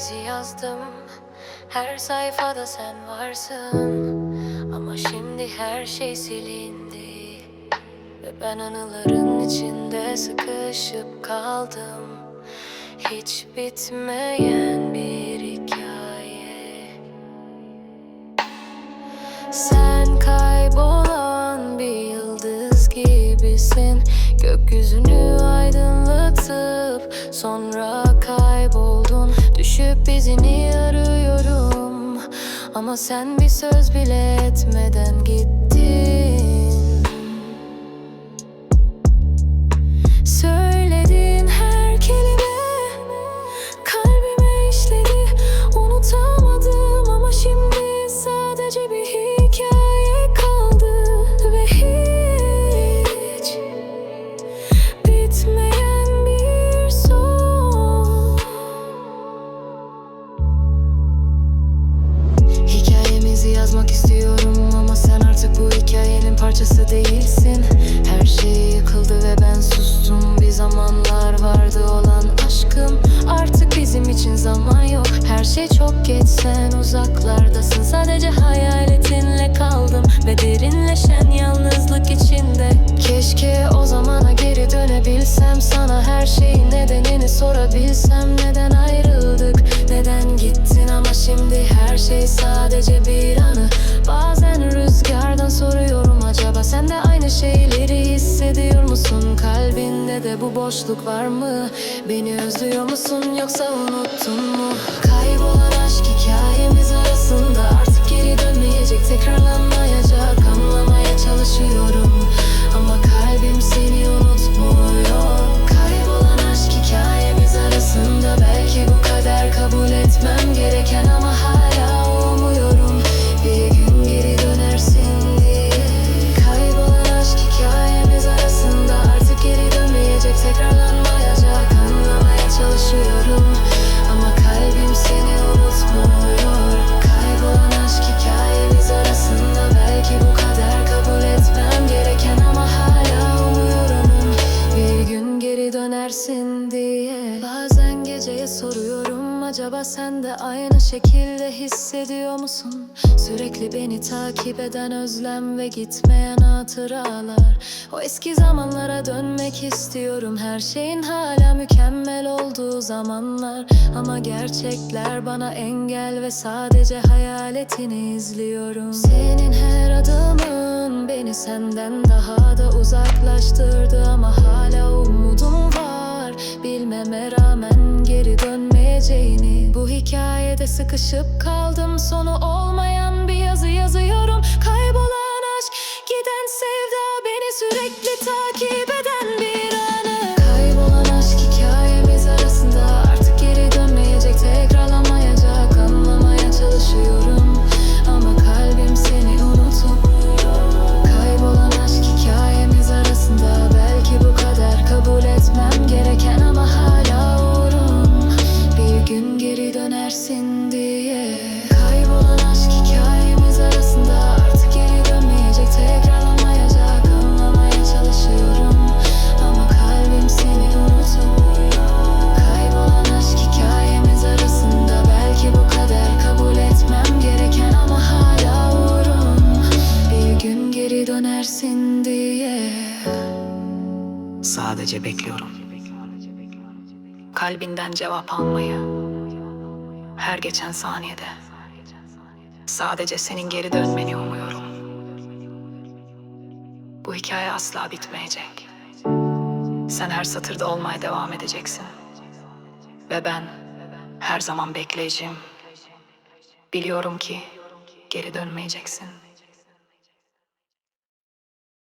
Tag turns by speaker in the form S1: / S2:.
S1: hikayemizi yazdım. Her sayfada sen varsın. Ama şimdi her şey silindi. Ve ben anıların içinde sıkışıp kaldım. Hiç bitmeyen bir hikaye. Sen kaybolan bir yıldız gibisin. Gökyüzünü aydınlatıp sonra kayboldun Düşüp izini arıyorum. Ama sen bir söz bile etmeden gittin. Söylediğin uzaklardasın Sadece hayaletinle kaldım Ve derinleşen yalnızlık içinde Keşke o zamana geri dönebilsem Sana her şeyin nedenini sorabilsem Neden ayrıldık, neden gittin Ama şimdi her şey sadece bir anı Bazen rüzgardan soruyorum acaba Sen de aynı şeyleri hissediyor musun? Kalbinde de bu boşluk var mı? Beni özlüyor musun yoksa unuttun mu? Kaybolan diye Bazen geceye soruyorum acaba sen de aynı şekilde hissediyor musun? Sürekli beni takip eden özlem ve gitmeyen hatıralar. O eski zamanlara dönmek istiyorum Her şeyin hala mükemmel olduğu zamanlar. Ama gerçekler bana engel ve sadece hayaletini izliyorum. Senin her adımın beni senden daha da uzaklaştırdı Ama hala umudum var Bilmeme rağmen geri dönmeyeceğini. Bu hikayede sıkışıp kaldım. Sonu olmayan bir yazı yazıyorum. Kaybolan aşk giden sevda Beni sürekli
S2: Sadece bekliyorum. Kalbinden cevap almayı. Her geçen saniyede. Sadece senin geri dönmeni umuyorum. Bu hikaye asla bitmeyecek. Sen her satırda olmaya devam edeceksin. Ve ben her zaman bekleyeceğim. Biliyorum ki geri dönmeyeceksin.